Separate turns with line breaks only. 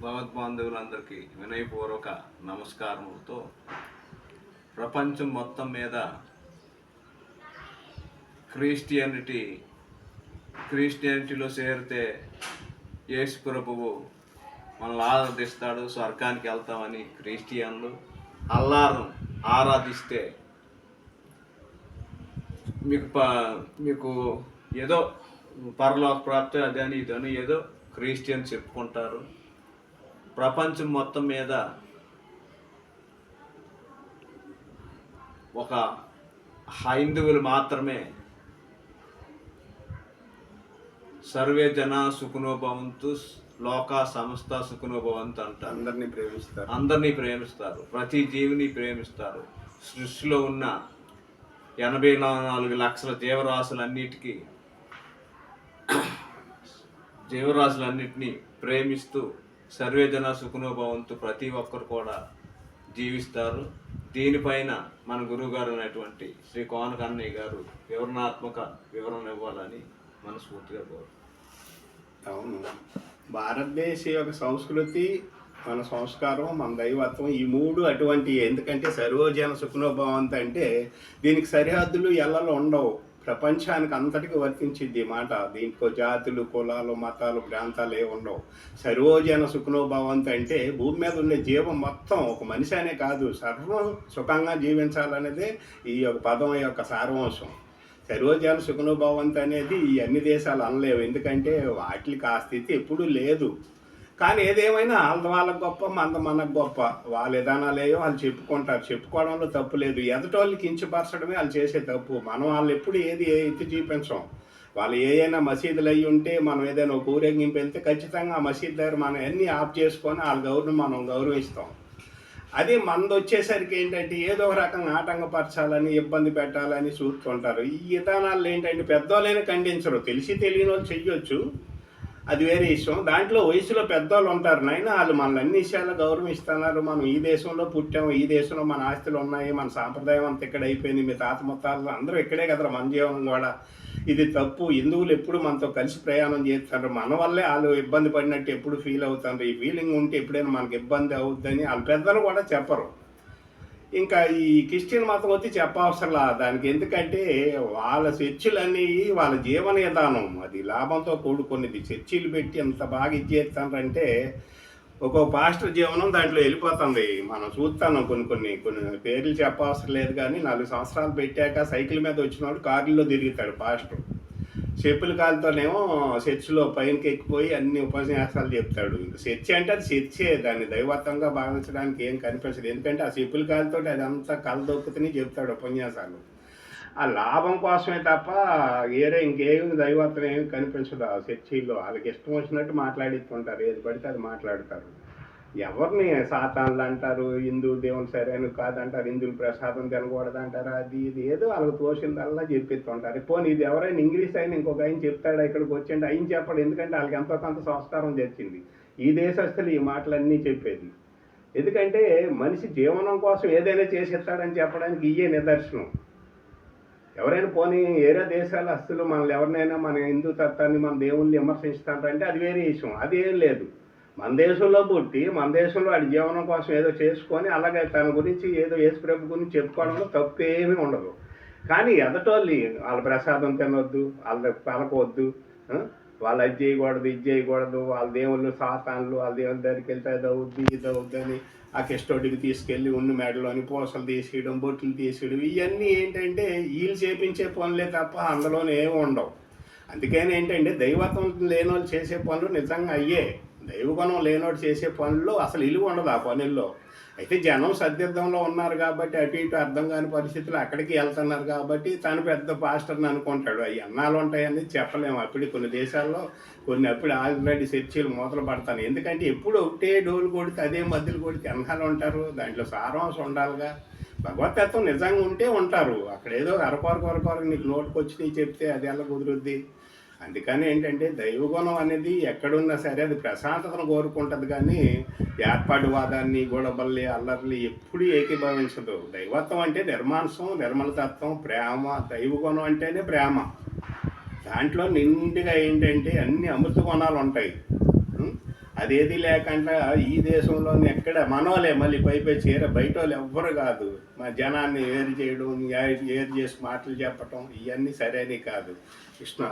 భగవద్బాంధవులందరికీ వినయపూర్వక నమస్కారములతో ప్రపంచం మొత్తం మీద క్రిస్టియానిటీ క్రిస్టియానిటీలో చేరితే యేసు ప్రభువు మనల్ని ఆరాధిస్తాడు స్వర్గానికి వెళ్తామని క్రిస్టియన్లు అల్లారం ఆరాధిస్తే మీకు ప మీకు ఏదో పరలోక ప్రాప్తి అదని ఇదని ఏదో క్రిస్టియన్ చెప్పుకుంటారు. ప్రపంచం మొత్తం మీద ఒక హైందువులు మాత్రమే సర్వే జన సుఖనోభవంతు లోక సంస్థ సుఖనోభవంతు అంటారు.
అందరినీ ప్రేమిస్తారు.
అందరినీ ప్రేమిస్తారు. ప్రతి జీవిని ప్రేమిస్తారు. సృష్టిలో ఉన్న ఎనభై నాలుగు లక్షల జీవరాశులన్నిటికీ జీవరాశులన్నింటినీ ప్రేమిస్తూ సర్వేజన సుఖనుభవంతో ప్రతి ఒక్కరు కూడా జీవిస్తారు. దీనిపైన మన గురువుగారు అయినటువంటి శ్రీ కోనకన్నయ్య గారు వివరణాత్మక వివరణ ఇవ్వాలని మనస్ఫూర్తిగా కోరు
అవును. భారతదేశ యొక్క సంస్కృతి మన సంస్కారం మన దైవత్వం ఈ మూడు అటువంటి ఎందుకంటే సర్వజన సుఖనోభవంత అంటే దీనికి సరిహద్దులు ఎల్లలు ఉండవు. ప్రపంచానికి అంతటికి వర్తించింది ఈ మాట. దీంట్లో జాతులు కులాలు మతాలు ప్రాంతాలు ఏ ఉండవు. సర్వోజన సుఖనోభవంత అంటే భూమి మీద ఉండే జీవం మొత్తం ఒక మనిషి అనే కాదు. సర్వం సుఖంగా జీవించాలనేదే ఈ యొక్క పదం యొక్క సారవంశం సర్వోజన సుఖనుభవంత్ అనేది ఈ అన్ని దేశాలు అనలేవు. ఎందుకంటే వాటికి ఆ స్థితి ఎప్పుడూ లేదు. కానీ ఏదేమైనా వాళ్ళ వాళ్ళకి గొప్ప మంద మనకు గొప్ప. వాళ్ళ విధానాలేయో వాళ్ళు చెప్పుకుంటారు. చెప్పుకోవడంలో తప్పు లేదు. ఎదటోళ్ళకి కించపరచడమే వాళ్ళు చేసే తప్పు. మనం వాళ్ళు ఎప్పుడు ఏది ఎత్తి చూపించం. వాళ్ళు ఏదైనా మసీదులు అయ్యి ఉంటే మనం ఏదైనా ఒక ఊరేగింపు వెళ్తే ఖచ్చితంగా ఆ మసీద్ దగ్గర మనం అన్నీ ఆఫ్ చేసుకొని వాళ్ళ గౌరవం మనం గౌరవిస్తాం. అదే మనది వచ్చేసరికి ఏంటంటే ఏదో ఒక రకంగా ఆటంకపరచాలని ఇబ్బంది పెట్టాలని చూస్తుంటారు. ఈ విధానాలు ఏంటంటే పెద్దోళ్ళైనా ఖండించరు. తెలిసి తెలియని వాళ్ళు చెయ్యొచ్చు. అది వేరే విషయం. దాంట్లో వయసులో పెద్దవాళ్ళు ఉంటారు నాయన. వాళ్ళు మనల్ని అన్ని విషయాల్లో గౌరవిస్తున్నారు. మనం ఈ దేశంలో పుట్టాము ఈ దేశంలో మన ఆస్తులు ఉన్నాయి మన సాంప్రదాయం అంతా ఇక్కడ అయిపోయింది. మీ తాత ముత్తాలు అందరూ ఇక్కడే కదా మన జీవనం కూడా. ఇది తప్పు. హిందువులు ఎప్పుడు మనతో కలిసి ప్రయాణం చేస్తారు. మన వల్లే వాళ్ళు ఇబ్బంది పడినట్టు ఎప్పుడు ఫీల్ అవుతారు. ఈ ఫీలింగ్ ఉంటే ఎప్పుడైనా మనకి ఇబ్బంది అవుద్దని వాళ్ళ పెద్దలు కూడా చెప్పరు. ఇంకా ఈ క్రిస్టియన్ మతం వచ్చి చెప్పవసరంలా దానికి. ఎందుకంటే వాళ్ళ చర్చిలన్నీ వాళ్ళ జీవన విధానం అది లాభంతో కూడుకున్నది. చర్చిలు పెట్టి ఎంత బాగా ఇచ్చేస్తానంటే ఒక్కొక్క పాస్టర్ జీవనం దాంట్లో వెళ్ళిపోతుంది. మనం చూస్తాను కొన్ని కొన్ని కొన్ని పేర్లు చెప్పవసరం లేదు కానీ నాలుగు సంవత్సరాలు పెట్టాక సైకిల్ మీద వచ్చినవాడు కారులో తిరుగుతాడు పాస్టర్. చెప్పుల కాలుతోనేమో చర్చిలో పైనకి ఎక్కిపోయి అన్ని ఉపన్యాసాలు చెప్తాడు. ఇంకా చర్చి అంటే అది చర్చే దాన్ని దైవత్వంగా భావించడానికి ఏం కనిపించదు. ఎందుకంటే ఆ చెప్పుల కాలుతో అదంతా కలదొక్కుతూనే చెప్తాడు ఉపన్యాసాలు. ఆ లాభం కోసమే తప్ప వేరే ఇంకేమి దైవత్వం ఏమి కనిపించదు ఆ చర్చిలో వాళ్ళకి ఇష్టం వచ్చినట్టు మాట్లాడిస్తుంటారు. ఏది పడితే అది మాట్లాడతారు. ఎవరిని సాతాన్లు అంటారు హిందూ దేవుని సరైన కాదంటారు హిందువులు ప్రసాదం తినకూడదు అంటారు అది ఇది ఏదో వాళ్ళకి తోచిందల్లా చెప్పిస్తుంటారు. పోనీ ఇది ఎవరైనా ఇంగ్లీష్ అయినా ఇంకొక ఆయన చెప్తాడా ఇక్కడికి వచ్చిండు ఆయన చెప్పడు ఎందుకంటే వాళ్ళకి ఎంతో కొంత సంస్కారం తెచ్చింది. ఈ దేశస్తులు ఈ మాటలన్నీ చెప్పేది. ఎందుకంటే మనిషి జీవనం కోసం ఏదైనా చేసేస్తాడని చెప్పడానికి ఇయే నిదర్శనం. ఎవరైనా పోనీ ఏరే దేశాల అస్తులు మనల్ని ఎవరినైనా మన హిందూ తత్వాన్ని మన దేవుణ్ణి విమర్శిస్తారంటే అది వేరే విషయం. అది ఏం లేదు. మన దేశంలో పుట్టి మన దేశంలో వాడి జీవనం కోసం ఏదో చేసుకొని అలాగే తన గురించి ఏదో యేసుప్రభు గురించి చెప్పుకోవడంలో తప్పేమీ ఉండదు. కానీ ఎదటోళ్ళు వాళ్ళ ప్రసాదం తినొద్దు వాళ్ళ పలకవద్దు వాళ్ళు అది చేయకూడదు ఇది చేయకూడదు వాళ్ళ దేవుళ్ళు సాతాన్లు వాళ్ళ దేవుళ్ళ దగ్గరికి వెళ్తే అది అవుద్ది ఇది అవుద్ది అని ఆ కిష్టోడికి తీసుకెళ్ళి ఉన్న మెడలోని పూసలు తీసేయడం బొట్లు తీసేయడం ఇవన్నీ ఏంటంటే వీళ్ళు చేపించే పనులే తప్ప అందులోనే ఏమి ఉండవు. అందుకని ఏంటంటే దైవత్వం లేని వాళ్ళు చేసే పనులు నిజంగా అయ్యే దైవగుణం లేనోడు చేసే పనుల్లో అసలు ఇలువ ఉండదు ఆ పనుల్లో. అయితే జనం సద్యర్థంలో ఉన్నారు కాబట్టి అటు ఇటు అర్థం కాని పరిస్థితులు అక్కడికి వెళ్తున్నారు కాబట్టి తను పెద్ద పాస్టర్ని అనుకుంటాడు. అవి అన్నాలు ఉంటాయని చెప్పలేము. అప్పుడు కొన్ని దేశాల్లో కొన్ని అప్పుడు ఆల్రెడీ చర్చీలు మూతలు పడతాను. ఎందుకంటే ఎప్పుడు ఒకటే డోలు కొడితే అదే మధ్యలో కొడితే అన్నాలు ఉంటారు? దాంట్లో సారాంశం ఉండాలిగా. భగవతత్వం నిజంగా ఉంటే ఉంటారు. అక్కడ ఏదో అరకొరకు అరకొరకు నీకు నోటుకొచ్చి నీ చెప్తే అది ఎలా కుదురుద్ది? అందుకని ఏంటంటే దైవగుణం అనేది ఎక్కడున్నా సరే అది ప్రశాంతతను కోరుకుంటుంది కానీ ఏర్పాటువాదాన్ని గొడవల్లి అల్లర్లు ఎప్పుడూ ఏకీభవించదు. దైవత్వం అంటే నిర్మాంసం నిర్మలతత్వం ప్రేమ. దైవగుణం అంటేనే ప్రేమ. దాంట్లో నిండుగా ఏంటంటే అన్ని అమృత గుణాలు ఉంటాయి అదేది లేకుండా ఈ దేశంలోని ఎక్కడ మనోలే మళ్ళీ పై పై చీర బయట వాళ్ళు ఎవ్వరు కాదు. మా జనాన్ని వేరు చేయడం ఏరు చేసి మాటలు చెప్పటం ఇవన్నీ సరైనవి కాదు. కృష్ణ